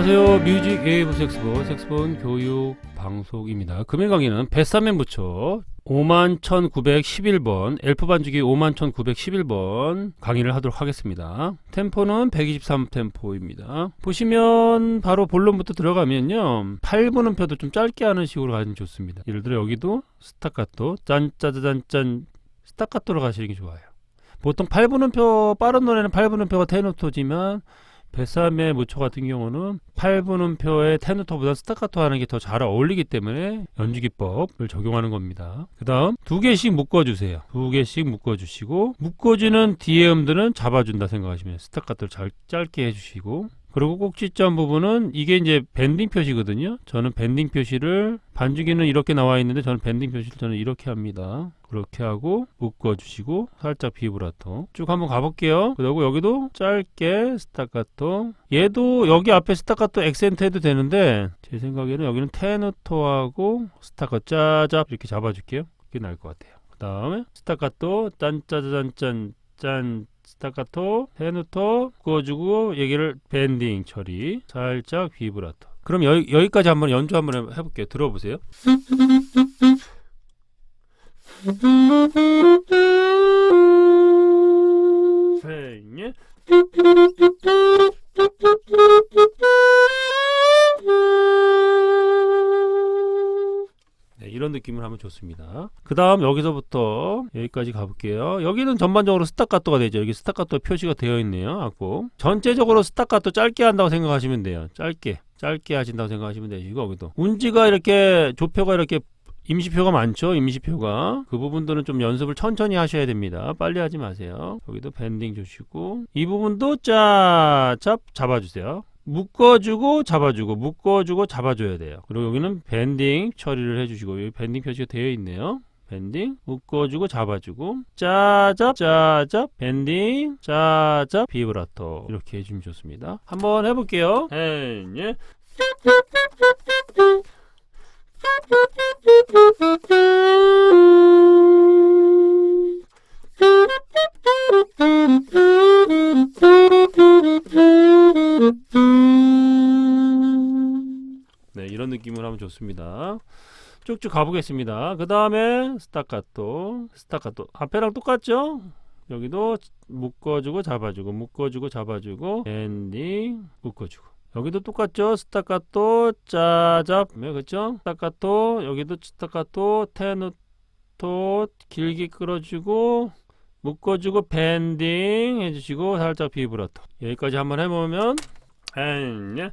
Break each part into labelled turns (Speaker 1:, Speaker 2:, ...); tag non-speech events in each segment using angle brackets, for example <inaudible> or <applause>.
Speaker 1: 안녕하세요. 뮤직 웨이브 섹스본 섹스본 교육 방송입니다. 금일 강의는 뱃사면 부처 51,911번 엘프 반주기 51,911번 강의를 하도록 하겠습니다. 템포는 123 템포입니다. 보시면 바로 본론부터 들어가면요. 8분음 표도 좀 짧게 하는 식으로 가면 좋습니다. 예를 들어 여기도 스타카토 짠짜자잔짠 스타카토로 가시는 게 좋아요. 보통 8분음표 빠른 노래는 8분음표가 테노토지만 뱃삼의 무초 같은 경우는 8분음표의 테누토보다 스타카토 하는 게 더 잘 어울리기 때문에 연주기법을 적용하는 겁니다. 그 다음 두 개씩 묶어주세요. 두 개씩 묶어주시고 묶어주는 뒤에 음들은 잡아준다 생각하시면. 스타카토를 잘 짧게 해주시고 그리고 꼭지점 부분은 이게 이제 밴딩 표시거든요. 저는 밴딩 표시를 반주기는 이렇게 나와 있는데 저는 밴딩 표시를 저는 이렇게 합니다. 그렇게 하고 묶어주시고 살짝 비브라토 쭉 한번 가볼게요. 그리고 여기도 짧게 스타카토 얘도 여기 앞에 스타카토 액센트 해도 되는데 제 생각에는 여기는 테누토하고 스타카토 짜잡 이렇게 잡아줄게요. 그게 나을 것 같아요. 그 다음에 스타카토 짠짜자잔짠 짠 스타카토, 테누토 구워주고 얘기를 밴딩 처리 살짝 비브라토 그럼 여, 여기까지 한번 연주 한번 해볼게요 들어보세요 <laughs> 네, 네, 이런 느낌을 하면 좋습니다. 그 다음 여기서부터 여기까지 가볼게요. 여기는 전반적으로 스타카토가 되죠. 여기 스타카토 표시가 되어 있네요. 악보. 전체적으로 스타카토 짧게 한다고 생각하시면 돼요. 짧게. 짧게 하신다고 생각하시면 되시고 여기도 운지가 이렇게 조표가 이렇게 임시표가 많죠 임시표가. 그 부분들은 좀 연습을 천천히 하셔야 됩니다. 빨리 하지 마세요. 여기도 밴딩 주시고. 이 부분도 짜잡 잡아주세요. 묶어주고 잡아주고 묶어주고 잡아줘야 돼요. 그리고 여기는 밴딩 처리를 해주시고 여기 밴딩 표시가 되어 있네요. 밴딩 묶어주고 잡아주고. 짜잡 짜잡 밴딩 짜잡 비브라토. 이렇게 해주면 좋습니다. 한번 해볼게요. 앤, 예. 네, 이런 느낌으로 하면 좋습니다. 쭉쭉 가보겠습니다. 그 다음에 스타카토, 스타카토. 앞에랑 똑같죠? 여기도 묶어주고 잡아주고, 묶어주고 잡아주고, 엔딩, 묶어주고. 여기도 똑같죠? 스타카토, 짜잡, 네, 그렇죠? 스타카토, 여기도 스타카토, 테누토, 길게 끌어주고, 묶어주고, 밴딩 해주시고, 살짝 비브라토. 여기까지 한번 해보면, 엔, 예.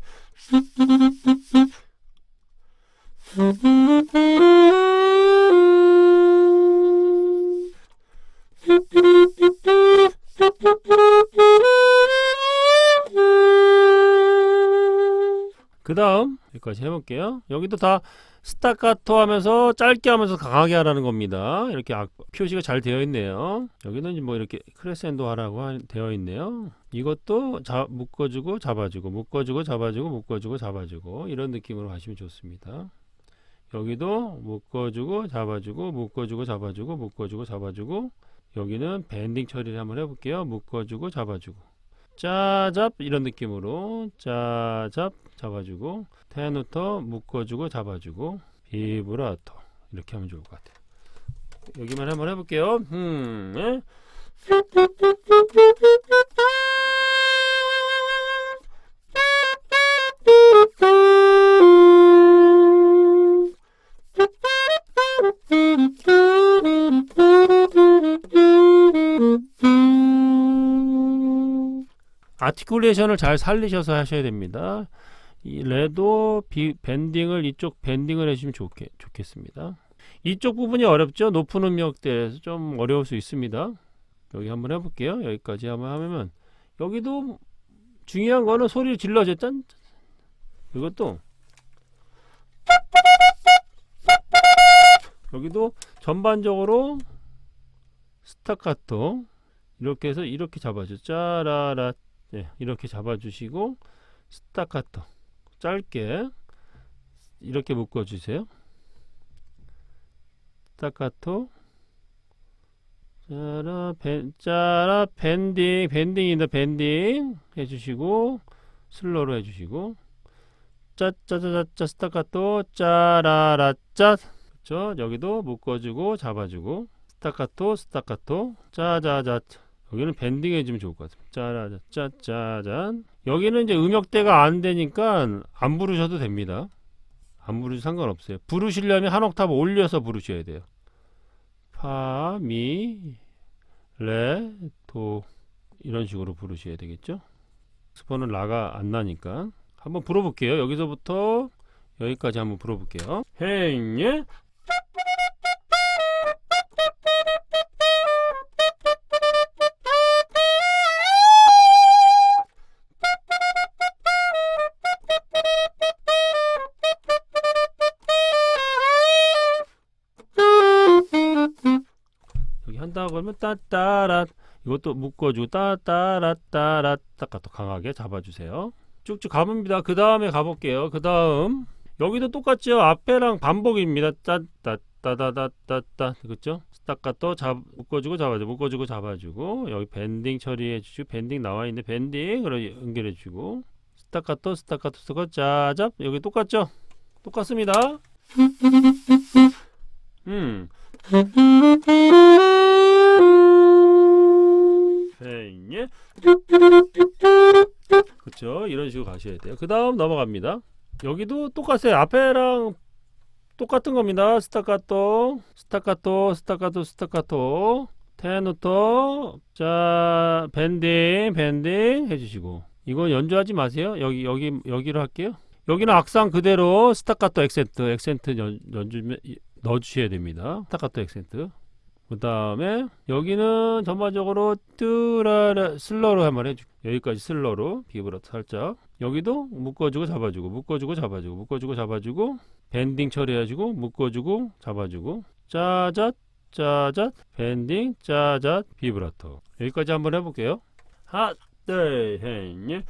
Speaker 1: 그 다음 여기까지 해볼게요. 여기도 다 스타카토 하면서 짧게 하면서 강하게 하라는 겁니다. 이렇게 악- 표시가 잘 되어 있네요. 여기는 뭐 이렇게 크레센도 하라고 하- 되어 있네요. 이것도 자, 묶어주고 잡아주고 묶어주고 잡아주고 묶어주고 잡아주고 이런 느낌으로 하시면 좋습니다. 여기도 묶어주고 잡아주고 묶어주고 잡아주고 묶어주고 잡아주고 여기는 밴딩 처리를 한번 해볼게요. 묶어주고 잡아주고 짜잡 이런 느낌으로 짜잡 잡아주고 테누터 묶어주고 잡아주고 비브라토. 이렇게 하면 좋을 것 같아요. 여기만 한번 해볼게요. 음, 예. 아티큘레이션을 잘 살리셔서 하셔야 됩니다. 이 레도 비, 밴딩을 이쪽 밴딩을 해주시면 좋게, 좋겠습니다. 이쪽 부분이 어렵죠? 높은 음역대에서 좀 어려울 수 있습니다. 여기 한번 해볼게요. 여기까지 한번 하면 여기도 중요한 거는 소리를 질러줘. 짠. 이것도 여기도 전반적으로 스타카토 이렇게 해서 이렇게 잡아줘. 짜라라 네, 이렇게 잡아주시고 스타카토 짧게 이렇게 묶어주세요. 스타카토 짜라 밴 짜라 밴딩 밴딩이다 밴딩 해주시고 슬로로 해주시고 짜짜짜짜 스타카토 짜라라짜. 그렇죠? 여기도 묶어주고 잡아주고 스타카토 스타카토 짜자자 여기는 밴딩 해주면 좋을 것 같아요 짜라자 짜짜잔. 여기는 이제 음역대가 안 되니까 안 부르셔도 됩니다. 안 부르셔도 상관없어요. 부르시려면 한 옥타브 올려서 부르셔야 돼요. 파, 미, 레, 도 이런 식으로 부르셔야 되겠죠? 스포는 라가 안 나니까. 한번 불어볼게요. 여기서부터 여기까지 한번 불어볼게요. 헤이 예 한다고 하면 따따라 이것도 묶어주고 따따라 따라 따까또 강하게 잡아주세요. 쭉쭉 가봅니다. 그 다음에 가볼게요. 그 다음. 여기도 똑같죠? 앞에랑 반복입니다. 따따 따다다따따. 그렇죠 스타카또 잡 묶어주고 잡아주고 묶어주고 잡아주고. 여기 밴딩 처리해 주시고 밴딩 나와 있는데 밴딩으로 연결해 주고. 스타카또 스타카토 스타카토 짜잡. 여기 똑같죠? 똑같습니다. 음 예. 그렇죠. 이런 식으로 가셔야 돼요. 그 다음 넘어갑니다. 여기도 똑같아요. 앞에랑 똑같은 겁니다. 스타카토, 스타카토, 스타카토, 스타카토, 테누토, 자 밴딩, 밴딩 해주시고 이거 연주하지 마세요. 여기 여기 여기로 할게요. 여기는 악상 그대로 스타카토 액센트, 액센트 연, 연주 넣어주셔야 됩니다. 스타카토 액센트. 그 다음에 여기는 전반적으로 뚜라라 슬러로 한번 해주 여기까지 슬러로 비브라토 살짝. 여기도 묶어주고 잡아주고 묶어주고 잡아주고 묶어주고 잡아주고 밴딩 처리해주고 묶어주고 잡아주고. 짜잣 짜잣 밴딩 짜잣 비브라토 여기까지 한번 해볼게요. 하나 둘셋넷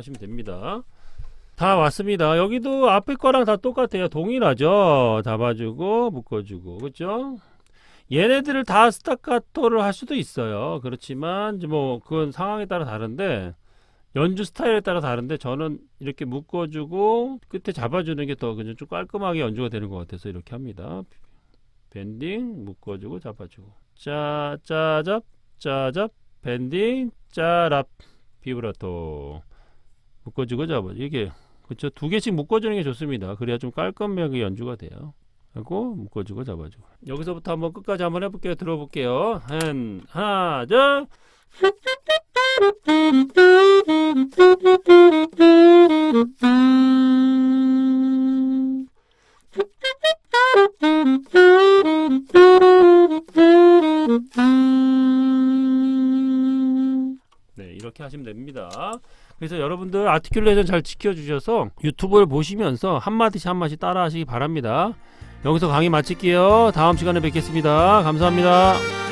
Speaker 1: 하시면 됩니다. 다 왔습니다. 여기도 앞에 거랑 다 똑같아요. 동일하죠. 잡아주고 묶어주고 그죠? 얘네들을 다 스타카토를 할 수도 있어요. 그렇지만 뭐 그건 상황에 따라 다른데 연주 스타일에 따라 다른데 저는 이렇게 묶어주고 끝에 잡아주는 게 더 그냥 좀 깔끔하게 연주가 되는 것 같아서 이렇게 합니다. 밴딩 묶어주고 잡아주고 짜 짜잡 짜잡 밴딩 짜랍 비브라토 묶어주고 잡아 이게 그쵸 두 개씩 묶어주는 게 좋습니다. 그래야 좀 깔끔하게 연주가 돼요. 하고 묶어주고 잡아주고 여기서부터 한번 끝까지 한번 해볼게요. 들어볼게요. 한 하나 둘 네, 이렇게 하시면 됩니다. 그래서 여러분들 아티큘레이션 잘 지켜주셔서 유튜브를 보시면서 한마디씩 한마디씩 따라 하시기 바랍니다. 여기서 강의 마칠게요. 다음 시간에 뵙겠습니다. 감사합니다.